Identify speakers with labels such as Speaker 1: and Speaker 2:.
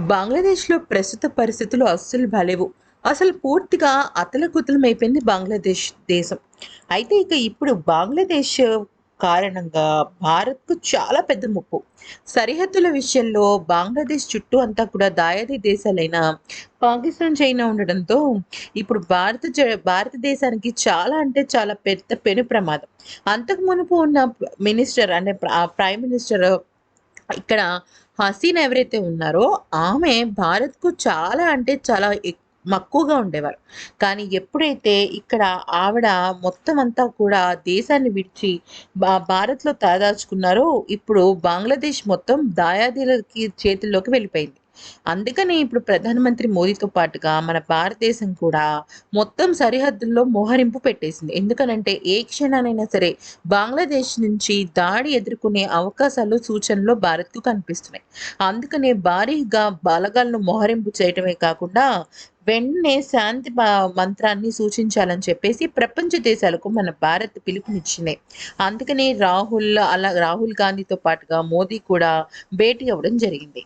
Speaker 1: బంగ్లాదేశ్లో ప్రస్తుత పరిస్థితులు అస్సలు బాలేవు అసలు పూర్తిగా అతలకుతలమైపోయింది బంగ్లాదేశ్ దేశం. అయితే ఇక ఇప్పుడు బంగ్లాదేశ్ కారణంగా భారత్కు చాలా పెద్ద ముప్పు. సరిహద్దుల విషయంలో బంగ్లాదేశ్ చుట్టూ అంతా కూడా దాయాది దేశాలైన పాకిస్తాన్ చైనా ఉండడంతో ఇప్పుడు భారత జ- భారతదేశానికి చాలా అంటే చాలా పెద్ద పెను ప్రమాదం. అంతకు మునుపు ఉన్న మినిస్టర్ అంటే ప్రైమ్ మినిస్టర్ ఇక్కడ హసీన్ ఎవరైతే ఉన్నారో ఆమె భారత్కు చాలా అంటే చాలా ఎక్కువ మక్కువగా ఉండేవారు. కానీ ఎప్పుడైతే ఇక్కడ ఆవిడ మొత్తం అంతా కూడా దేశాన్ని విడిచి భారత్లో తలదాచుకున్నారో ఇప్పుడు బంగ్లాదేశ్ మొత్తం దాయాదీలకి చేతుల్లోకి వెళ్ళిపోయింది. అందుకని ఇప్పుడు ప్రధానమంత్రి మోదీతో పాటుగా మన భారతదేశం కూడా మొత్తం సరిహద్దుల్లో మోహరింపు పెట్టేసింది. ఎందుకనంటే ఏ క్షణానైనా సరే బంగ్లాదేశ్ నుంచి దాడి ఎదుర్కొనే అవకాశాలు సూచనలు భారత్కు కనిపిస్తున్నాయి. అందుకనే భారీగా బలగాలను మోహరింపు చేయటమే కాకుండా వెంటనే శాంతి మంత్రాన్ని సూచించాలని చెప్పేసి ప్రపంచ దేశాలకు మన భారత్ పిలుపునిచ్చింది. అందుకనే రాహుల్ అలా రాహుల్ గాంధీతో పాటుగా మోదీ కూడా భేటీ అవ్వడం జరిగింది.